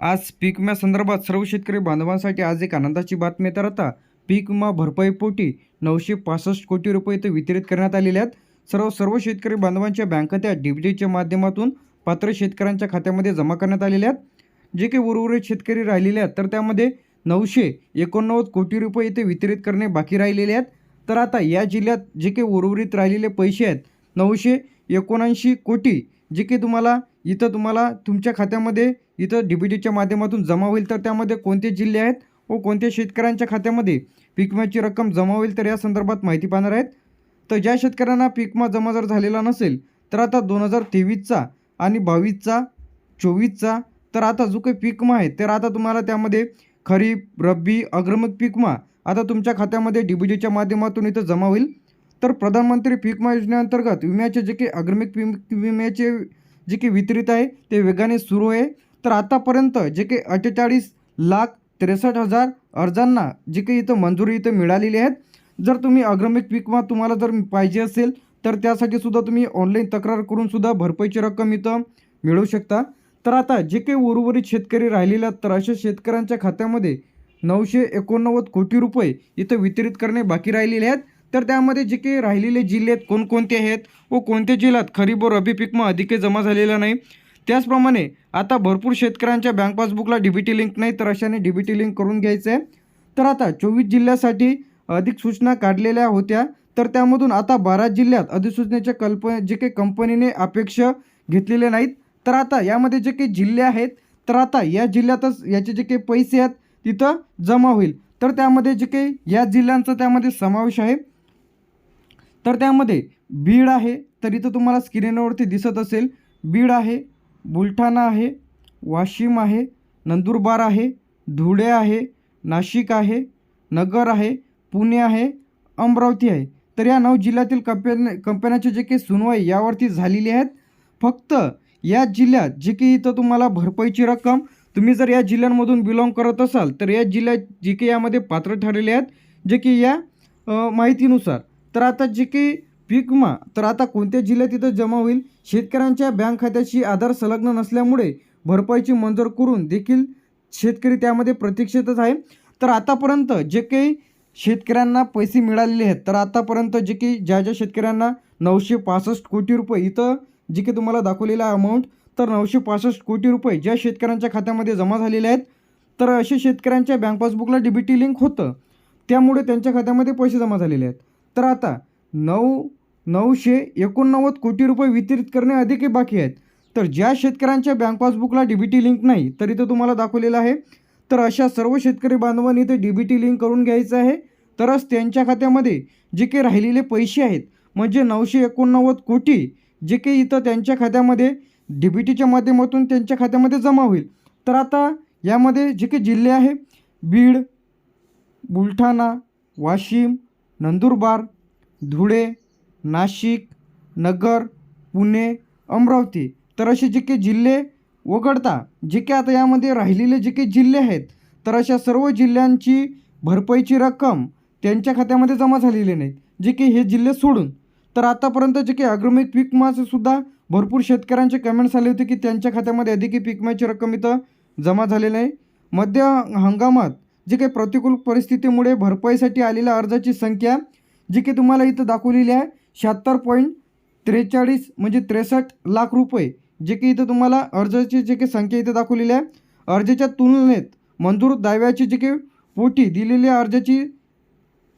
आज पीक विम्या संदर्भात सर्व शेतकरी बांधवांसाठी आज एक आनंदाची बातमी तर आता पीक विमा भरपाईपोटी नऊशे पासष्ट कोटी रुपये इथं वितरित करण्यात आलेले आहेत. सर्व सर्व शेतकरी बांधवांच्या बँक खात्यात डीबीटीच्या माध्यमातून पात्र शेतकऱ्यांच्या खात्यामध्ये जमा करण्यात आलेले आहेत. जे काही उर्वरित शेतकरी राहिलेले आहेत तर त्यामध्ये नऊशे एकोणनव्वद कोटी रुपये इथे वितरित करणे बाकी राहिलेले आहेत. तर आता या जिल्ह्यात जे काही उर्वरित राहिलेले पैसे आहेत नऊशे एकोणऐंशी कोटी जे की तुम्हाला इथं तुम्हाला तुमच्या खात्यामध्ये इथं डी बी टीच्या माध्यमातून जमा होईल तर त्यामध्ये कोणते जिल्हे आहेत व कोणत्या शेतकऱ्यांच्या खात्यामध्ये पीक विम्याची रक्कम जमा होईल तर या संदर्भात माहिती पाहणार आहेत. तर ज्या शेतकऱ्यांना पीकमा जमा जर झालेला नसेल तर आता दोन हजार तेवीसचा आणि बावीसचा चोवीसचा तर आता जो काही पीकमा आहे तर आता तुम्हाला त्यामध्ये खरीप रब्बी अग्रमुख पीकमा आता तुमच्या खात्यामध्ये डी बी टीच्या माध्यमातून इथं जमा होईल. तर प्रधानमंत्री पीक विमा योजनेअंतर्गत विम्याचे जे काही अग्रमिक पीक विम्याचे जे काही वितरित आहे ते वेगाने सुरू आहे. तर आतापर्यंत जे काही अठ्ठेचाळीस लाख त्रेसष्ट हजार अर्जांना जे काही इथं मंजुरी इथं मिळालेली आहेत. जर तुम्ही अग्रमिक पीक विमा तुम्हाला जर पाहिजे असेल तर त्यासाठी सुद्धा तुम्ही ऑनलाईन तक्रार करून सुद्धा भरपाईची रक्कम इथं मिळवू शकता. तर आता जे काही उर्वरित शेतकरी राहिलेले आहेत तर अशा शेतकऱ्यांच्या खात्यामध्ये नऊशे एकोणनव्वद कोटी रुपये इथं वितरित करणे बाकी राहिलेले आहेत. तर त्यामध्ये जे काही राहिलेले जिल्हे आहेत कोणकोणते आहेत व कोणत्या जिल्ह्यात खरीप व रबी पीक मग अधिक जमा झालेला नाही. त्याचप्रमाणे आता भरपूर शेतकऱ्यांच्या बँक पासबुकला डिबिटी लिंक नाही तर अशाने डी लिंक करून घ्यायचं आहे तर आता चोवीस जिल्ह्यासाठी अधिक सूचना काढलेल्या होत्या. तर त्यामधून आता बारा जिल्ह्यात अधिसूचनेच्या कल्प जे काही कंपनीने अपेक्षा घेतलेले नाहीत. तर आता यामध्ये जे काही जिल्हे आहेत तर आता या जिल्ह्यातच याचे जे काही पैसे आहेत तिथं जमा होईल. तर त्यामध्ये जे काही या जिल्ह्यांचा त्यामध्ये समावेश आहे. तर त्यामध्ये बीड आहे तर इथं तुम्हाला स्क्रीनवरती दिसत असेल बीड आहे बुलढाणा आहे वाशिम आहे नंदुरबार आहे धुळे आहे नाशिक आहे नगर आहे पुणे आहे अमरावती आहे. तर या नऊ जिल्ह्यातील कंपन्या कंपन्याचे जे काही सुनवाई यावरती झालेली आहेत फक्त या जिल्ह्यात जे की इथं तुम्हाला भरपाईची रक्कम तुम्ही जर या जिल्ह्यांमधून बिलॉंग करत असाल तर या जिल्ह्यात जे की यामध्ये पात्र ठरलेले आहेत जे की या माहितीनुसार तर आता जे काही पीक विमा तर आता कोणत्या जिल्ह्यात इथं जमा होईल? शेतकऱ्यांच्या बँक खात्याशी आधार संलग्न नसल्यामुळे भरपाईची मंजूर करून देखील शेतकरी त्यामध्ये प्रतीक्षेतच आहे. तर आतापर्यंत जे काही शेतकऱ्यांना पैसे मिळालेले आहेत तर आतापर्यंत जे काही ज्या ज्या शेतकऱ्यांना नऊशे पासष्ट कोटी रुपये इथं जे काही तुम्हाला दाखवलेला अमाऊंट तर नऊशे पासष्ट कोटी रुपये ज्या शेतकऱ्यांच्या खात्यामध्ये जमा झालेले आहेत तर असे शेतकऱ्यांच्या बँक पासबुकला डी बी टी लिंक होतं. त्यामुळे त्यांच्या खात्यामध्ये पैसे जमा झालेले आहेत. तर आता नऊ नऊशे एकोणनव्वद कोटी रुपये वितरित करणे अधिकही बाकी आहेत. तर ज्या शेतकऱ्यांच्या बँक पासबुकला डी बी टी लिंक नाही तर इथं तुम्हाला दाखवलेलं आहे. तर अशा सर्व शेतकरी बांधवांनी इथे डी बी टी लिंक करून घ्यायचं आहे. तरच त्यांच्या खात्यामध्ये जे काही राहिलेले पैसे आहेत म्हणजे नऊशे एकोणनव्वद कोटी जे काही इथं त्यांच्या खात्यामध्ये डी बी टीच्या माध्यमातून त्यांच्या खात्यामध्ये जमा होईल. तर आता यामध्ये जे काही जिल्हे आहे बीड बुलढाणा वाशिम नंदुरबार धुळे नाशिक नगर पुणे अमरावती. तर असे जे काही जिल्हे वगळता जे काही आता यामध्ये राहिलेले जे काही जिल्हे आहेत तर अशा सर्व जिल्ह्यांची भरपाईची रक्कम त्यांच्या खात्यामध्ये जमा झालेली नाही जे की हे जिल्हे सोडून तर आतापर्यंत जे काही अग्रमिक पीक सुद्धा भरपूर शेतकऱ्यांचे कमेंट्स आले होते की त्यांच्या खात्यामध्ये अधिक पीक रक्कम इथं जमा झालेली आहे. मध्य हंगामात जे काही प्रतिकूल परिस्थितीमुळे भरपाईसाठी आलेल्या अर्जाची संख्या जी की तुम्हाला इथं दाखवलेली आहे शहात्तर पॉईंट त्रेचाळीस म्हणजे त्रेसष्ट लाख रुपये जे की इथं तुम्हाला अर्जाची जे काही संख्या इथं दाखवलेली आहे. अर्जाच्या तुलनेत मंजूर दाव्याची जे काही पोटी दिलेल्या अर्जाची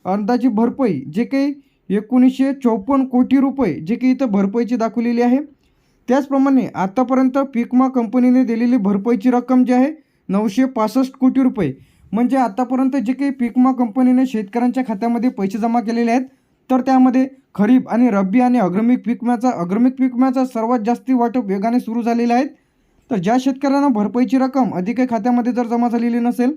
अर्जाची भरपाई जे काही एकोणीसशे चौपन्न कोटी रुपये जे की इथं भरपाईची दाखवलेली आहे. त्याचप्रमाणे आतापर्यंत पिकमा कंपनीने दिलेली भरपाईची रक्कम जी आहे नऊशे पासष्ट कोटी रुपये म्हणजे आतापर्यंत जे काही पिकमा कंपनीने शेतकऱ्यांच्या खात्यामध्ये पैसे जमा केलेले आहेत तर त्यामध्ये खरीप आणि रब्बी आणि अग्रमिक पीकम्याचा अग्रमिक पीक विम्याचा सर्वात जास्ती वाटप वेगाने सुरू झालेलं आहे. तर ज्या शेतकऱ्यांना भरपाईची रक्कम अधिक खात्यामध्ये जर जमा झालेली नसेल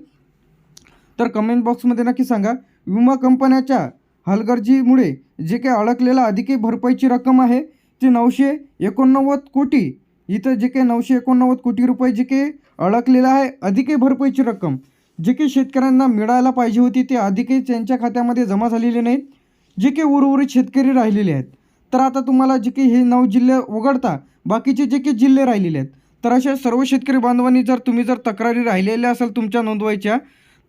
तर कमेंट बॉक्समध्ये नक्की सांगा. विमा कंपन्याच्या हलगर्जीमुळे जे काही अडकलेला अधिकही भरपाईची रक्कम आहे ती नऊशे एकोणनव्वद कोटी इथं जे काही नऊशे एकोणनव्वद कोटी रुपये जे काही अडकलेलं आहे अधिकही भरपाईची रक्कम जे काही शेतकऱ्यांना मिळायला पाहिजे होती ते अधिकही त्यांच्या खात्यामध्ये जमा झालेले नाहीत. जे काही उर्वरित शेतकरी राहिलेले आहेत. तर आता तुम्हाला जे काही हे नऊ जिल्हे वगळता बाकीचे जे काही जिल्हे राहिलेले आहेत तर अशा सर्व शेतकरी बांधवांनी जर तुम्ही जर तक्रारी राहिलेल्या असाल तुमच्या नोंदवायच्या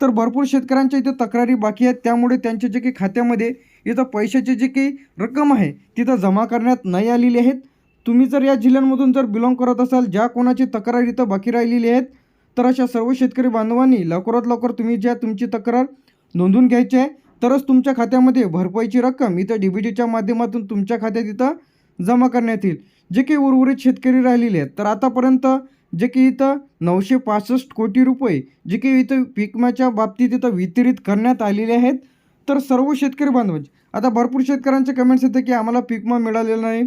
तर भरपूर शेतकऱ्यांच्या इथे तक्रारी बाकी आहेत. त्यामुळे त्यांच्या जे काही खात्यामध्ये इथं पैशाची जी काही रक्कम आहे तिथं जमा करण्यात नाही आलेली आहेत. तुम्ही जर या जिल्ह्यांमधून जर बिलॉंग करत असाल ज्या कोणाची तक्रारी इथं बाकी राहिलेली आहेत तर अशा सर्व शेतकरी बांधवांनी लवकरात लवकर तुम्ही ज्या तुमची तक्रार नोंदवून घ्यायची आहे तरच तुमच्या खात्यामध्ये भरपाईची रक्कम इथं डी बी टीच्या माध्यमातून तुमच्या खात्यात इथं जमा करण्यात येईल. जे काही उर्वरित शेतकरी राहिलेले आहेत. तर आतापर्यंत जे की इथं नऊशे पासष्ट कोटी रुपये जे की इथं पीक बाबतीत इथं वितरित करण्यात आलेले आहेत. तर सर्व शेतकरी बांधवांचे आता भरपूर शेतकऱ्यांचे कमेंट्स येते की आम्हाला पीक विमा मिळालेला नाही.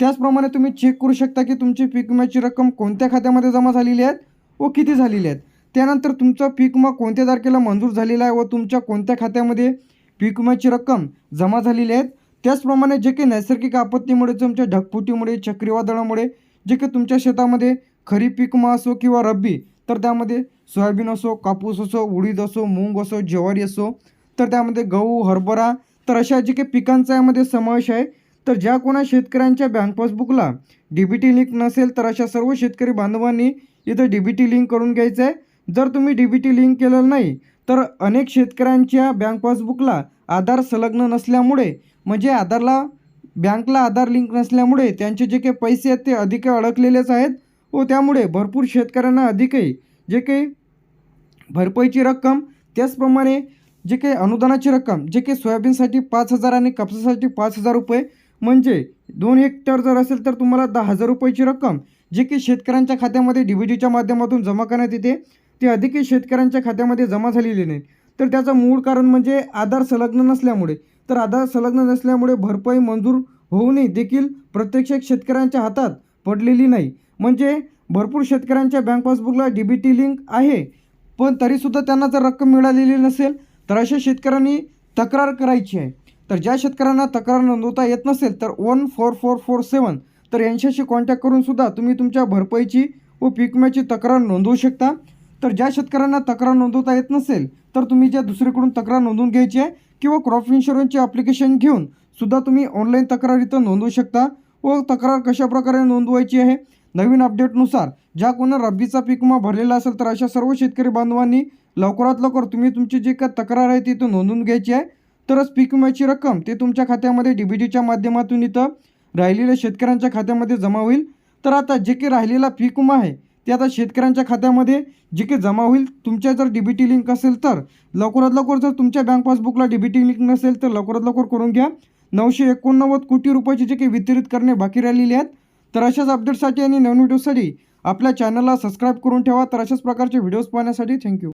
त्याचप्रमाणे तुम्ही चेक करू शकता की तुमची पीक विम्याची रक्कम कोणत्या खात्यामध्ये जमा झालेली आहेत व किती झालेले आहेत? त्यानंतर तुमचा पीक विमा कोणत्या तारखेला मंजूर झालेला आहे व तुमच्या कोणत्या खात्यामध्ये पीक विम्याची रक्कम जमा झालेली आहेत त्याचप्रमाणे जे काही नैसर्गिक आपत्तीमुळे तुमच्या ढगफुटीमुळे चक्रीवादळामुळे जे काही तुमच्या शेतामध्ये खरीप पीक विमा असो किंवा रब्बी तर त्यामध्ये सोयाबीन असो कापूस असो उडीद असो मूग असो ज्वारी असो तर त्यामध्ये गहू हरभरा तर अशा जे काही पिकांचा यामध्ये समावेश आहे. तर ज्या कोणा शेतकऱ्यांच्या बँक पासबुकला डी बी टी लिंक नसेल तर अशा सर्व शेतकरी बांधवांनी इथं डी बी टी लिंक करून घ्यायचं आहे जर तुम्ही डी बी टी लिंक केलेलं नाही तर अनेक शेतकऱ्यांच्या बँक पासबुकला आधार संलग्न नसल्यामुळे म्हणजे आधारला बँकला आधार लिंक नसल्यामुळे त्यांचे जे काही पैसे आहेत ते अधिक अडकलेलेच आहेत. व त्यामुळे भरपूर शेतकऱ्यांना अधिकही जे काही भरपाईची रक्कम त्याचप्रमाणे जे काही अनुदानाची रक्कम जे काही सोयाबीनसाठी पाच हजार आणि कापसासाठी पाच हजार रुपये म्हणजे दोन हेक्टर जर असेल तर तुम्हाला दहा हजार रुपयाची रक्कम. जे की शेतकऱ्यांच्या खात्यामध्ये डी बी टीच्या माध्यमातून जमा करण्यात येते ते अधिकही शेतकऱ्यांच्या खात्यामध्ये जमा झालेली नाही तर त्याचं मूळ कारण म्हणजे आधार संलग्न नसल्यामुळे. तर आधार संलग्न नसल्यामुळे भरपाई मंजूर होऊनही देखील प्रत्यक्ष शेतकऱ्यांच्या हातात पडलेली नाही. म्हणजे भरपूर शेतकऱ्यांच्या बँक पासबुकला डी बी टी लिंक आहे पण तरीसुद्धा त्यांना जर रक्कम मिळालेली नसेल तर अशा शेतकऱ्यांनी तक्रार करायची आहे. तर ज्या शेतकऱ्यांना तक्रार नोंदवता येत नसेल तर one four four four seven तर यांच्याशी कॉन्टॅक्ट करून सुद्धा तुम्ही तुमच्या भरपाईची व पीक विम्याची तक्रार नोंदवू शकता. तर ज्या शेतकऱ्यांना तक्रार नोंदवता येत नसेल तर तुम्ही ज्या दुसरीकडून तक्रार नोंदवून घ्यायची आहे किंवा क्रॉप इन्शुरन्सचे ॲप्लिकेशन घेऊन सुद्धा तुम्ही ऑनलाईन तक्रार इथं नोंदवू शकता व तक्रार कशा प्रकारे नोंदवायची आहे? नवीन अपडेटनुसार ज्या कोणा रब्बीचा पीक विमा भरलेला असेल तर अशा सर्व शेतकरी बांधवांनी लवकरात लवकर तुम्ही तुमची जी काय तक्रार आहे ती इथं नोंदवून घ्यायची आहे. तरच पीक विम्याची रक्कम ते तुमच्या खात्यामध्ये डी बी टीच्या माध्यमातून इथं राहिलेल्या शेतकऱ्यांच्या खात्यामध्ये जमा होईल. तर आता जे काही राहिलेला पीक विमा आहे ते आता शेतकऱ्यांच्या खात्यामध्ये जे काही जमा होईल तुमच्या जर डी बी टी लिंक असेल तर लवकरात लवकर जर तुमच्या बँक पासबुकला डी बी टी लिंक नसेल तर लवकरात लवकर करून घ्या. नऊशे एकोणनव्वद कोटी रुपयाचे जे काही वितरित करणे बाकी राहिलेले आहेत तर अशाच अपडेटसाठी आणि नवीन व्हिडिओसाठी आपल्या चॅनलला सबस्क्राईब करून ठेवा. तर अशाच प्रकारचे व्हिडिओज पाहण्यासाठी थँक्यू